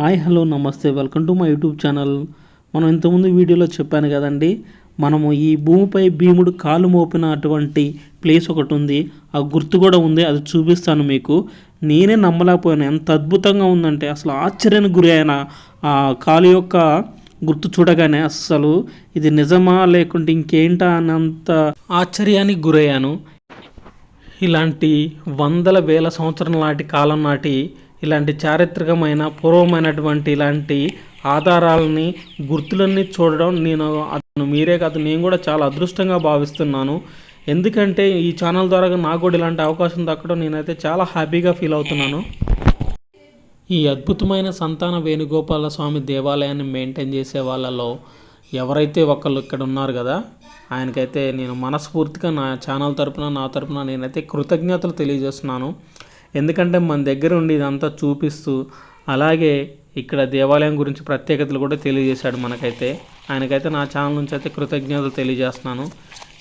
Hi hello namaste welcome to my YouTube channel. మనం ఇంతకుముందు వీడియోలో చెప్పాను కదండి మనము ఈ భూమిపై భీముడు కాలు మోపిన అటువంటి ప్లేస్ ఒకటి ఉంది. ఆ గుర్తు కూడా ఉంది అది చూపిస్తాను మీకు. నేనే నమ్మలేకపోయాను. ఎంత అద్భుతంగా ఉందంటే అసలు ఆశ్చర్యానికి గురి అయిన ఆ కాలు యొక్క గుర్తు చూడగానే అస్సలు ఇది నిజమా లేకుంటే ఇంకేంటా అన్నంత ఆశ్చర్యానికి గురయ్యాను. ఇలాంటి వందల వేల సంవత్సరం నాటి కాలం నాటి ఇలాంటి చారిత్రకమైన పూర్వమైనటువంటి ఇలాంటి ఆధారాలని గుర్తులన్నీ చూడడం నేను అతను మీరే కాదు నేను కూడా చాలా అదృష్టంగా భావిస్తున్నాను. ఎందుకంటే ఈ ఛానల్ ద్వారా నాకు కూడా ఇలాంటి అవకాశం దక్కడం నేనైతే చాలా హ్యాపీగా ఫీల్ అవుతున్నాను. ఈ అద్భుతమైన సంతాన వేణుగోపాల స్వామి దేవాలయాన్ని మెయింటైన్ చేసే వాళ్ళలో ఎవరైతే ఒకళ్ళు ఇక్కడ ఉన్నారు కదా ఆయనకైతే నేను మనస్ఫూర్తిగా నా ఛానల్ తరపున నా తరపున నేనైతే కృతజ్ఞతలు తెలియజేస్తున్నాను. ఎందుకంటే మన దగ్గర ఉండి ఇదంతా చూపిస్తూ అలాగే ఇక్కడ దేవాలయం గురించి ప్రత్యేకతలు కూడా తెలియజేశాడు మనకైతే. ఆయనకైతే నా ఛానల్ నుంచి అయితే కృతజ్ఞతలు తెలియజేస్తున్నాను.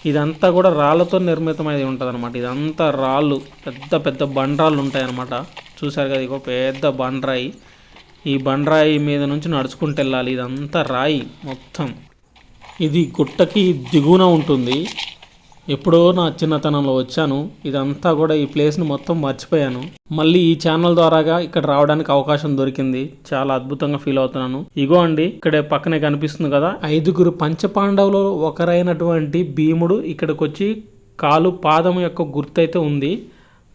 ఇదంతా కూడా రాళ్ళతో నిర్మితమై ఉంటుంది అనమాట ఇదంతా రాళ్ళు పెద్ద పెద్ద బండరాళ్ళు ఉంటాయన్నమాట. చూశారు కదా ఇక పెద్ద బండరాయి. ఈ బండరాయి మీద నుంచి నడుచుకుంటూ వెళ్ళాలి. ఇదంతా రాయి మొత్తం. ఇది గుట్టకి దిగువన ఉంటుంది. ఎప్పుడో నా చిన్నతనంలో వచ్చాను. ఇదంతా కూడా ఈ ప్లేస్ని మొత్తం మర్చిపోయాను. మళ్ళీ ఈ ఛానల్ ద్వారాగా ఇక్కడ రావడానికి అవకాశం దొరికింది. చాలా అద్భుతంగా ఫీల్ అవుతున్నాను. ఇగో అండి ఇక్కడే పక్కనే కనిపిస్తుంది కదా ఐదుగురు పంచపాండవులు ఒకరైనటువంటి భీముడు ఇక్కడికి వచ్చి కాలు పాదం యొక్క గుర్తైతే ఉంది.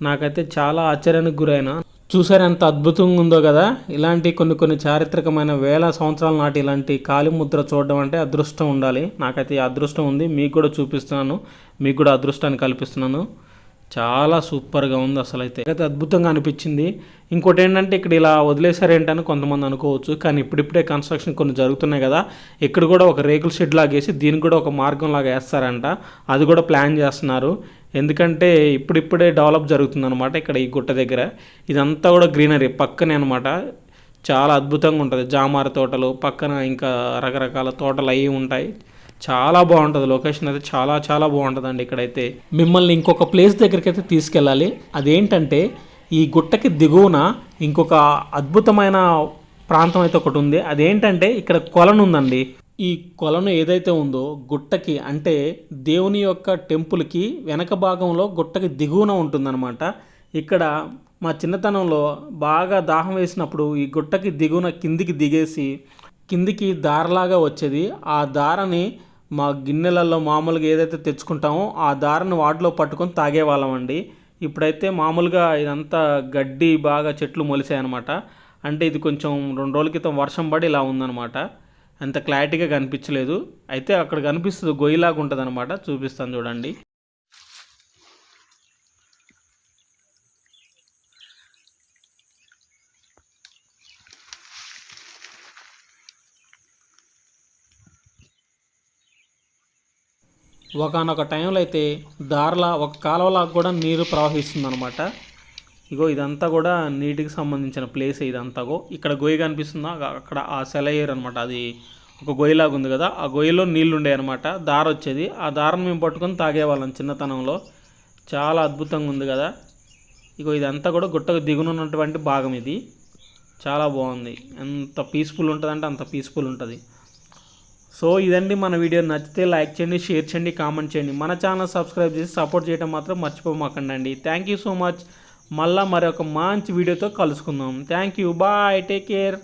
నాకైతే చాలా ఆశ్చర్యానికి గురైన చూసారు ఎంత అద్భుతంగా ఉందో కదా? ఇలాంటి కొన్ని కొన్ని చారిత్రకమైన వేల సంవత్సరాల నాటి ఇలాంటి కాలి ముద్ర చూడడం అంటే అదృష్టం ఉండాలి. నాకైతే అదృష్టం ఉంది. మీకు కూడా చూపిస్తున్నాను. మీకు కూడా అదృష్టాన్ని కల్పిస్తున్నాను. చాలా సూపర్గా ఉంది అసలు అయితే అయితే అద్భుతంగా అనిపించింది. ఇంకోటి ఏంటంటే ఇక్కడ ఇలా వదిలేశారేంటని కొంతమంది అనుకోవచ్చు. కానీ ఇప్పుడిప్పుడే కన్స్ట్రక్షన్ కొన్ని జరుగుతున్నాయి కదా. ఇక్కడ కూడా ఒక రేకుల షెడ్ లాగేసి దీనికి కూడా ఒక మార్గం లాగా వేస్తారంట. అది కూడా ప్లాన్ చేస్తున్నారు. ఎందుకంటే ఇప్పుడిప్పుడే డెవలప్ జరుగుతుందనమాట ఇక్కడ ఈ గుట్ట దగ్గర. ఇదంతా కూడా గ్రీనరీ పక్కనే అనమాట చాలా అద్భుతంగా ఉంటుంది. జామార తోటలు పక్కన ఇంకా రకరకాల తోటలు అవి ఉంటాయి. చాలా బాగుంటుంది. లొకేషన్ అయితే చాలా చాలా బాగుంటుందండి ఇక్కడైతే. మిమ్మల్ని ఇంకొక ప్లేస్ దగ్గరికి అయితే తీసుకెళ్ళాలి. అదేంటంటే ఈ గుట్టకి దిగువన ఇంకొక అద్భుతమైన ప్రాంతం అయితే ఒకటి ఉంది. అదేంటంటే ఇక్కడ కొలను ఉందండి. ఈ కొలను ఏదైతే ఉందో గుట్టకి అంటే దేవుని యొక్క టెంపుల్కి వెనక భాగంలో గుట్టకి దిగువన ఉంటుందన్నమాట. ఇక్కడ మా చిన్నతనంలో బాగా దాహం వేసినప్పుడు ఈ గుట్టకి దిగువన కిందికి దిగేసి కిందికి దారలాగా వచ్చేది. ఆ దారని మా గిన్నెలలో మామూలుగా ఏదైతే తెచ్చుకుంటామో ఆ దారిని వాటిలో పట్టుకొని తాగేవాళ్ళమండి ఇప్పుడైతే మామూలుగా ఇదంతా గడ్డి బాగా చెట్లు మొలిసాయన్నమాట. అంటే ఇది కొంచెం రెండు రోజుల క్రితం వర్షం పడి ఇలా ఉందన్నమాట. అంత క్లారిటీగా కనిపించలేదు. అయితే అక్కడ కనిపిస్తుంది గొయ్యిలాగా ఉంటుంది అనమాట చూపిస్తాను చూడండి. ఒకనొక టైంలో అయితే దారిలా ఒక కాలువలా కూడా నీరు ప్రవహిస్తుంది అనమాట ఇగో ఇదంతా కూడా నీటికి సంబంధించిన ప్లేస్ ఇదంతాగో ఇక్కడ గొయ్యి కనిపిస్తుందా? అక్కడ ఆ సెలయేరు అనమాట అది ఒక గొయ్యిలాగా ఉంది కదా? ఆ గొయ్యిలో నీళ్ళు ఉండే అనమాట దార వచ్చేది. ఆ దారం మేము పట్టుకొని తాగేవాళ్ళం చిన్నతనంలో. చాలా అద్భుతంగా ఉంది కదా? ఇగో ఇదంతా కూడా గుట్టకు దిగునున్నటువంటి భాగం ఇది. చాలా బాగుంది. ఎంత పీస్ఫుల్ ఉంటుందంటే అంత పీస్ఫుల్ ఉంటుంది. సో ఇదండి మన వీడియో. నచ్చితే లైక్ చేయండి షేర్ చేయండి కామెంట్ చేయండి. మన ఛానల్ సబ్స్క్రైబ్ చేసి సపోర్ట్ చేయడం మాత్రం మర్చిపోమాకండి అండి థ్యాంక్ యూ సో మచ్. మళ్ళీ మరొక మంచి వీడియోతో కలుసుకుందాం. Thank you bye. Take care.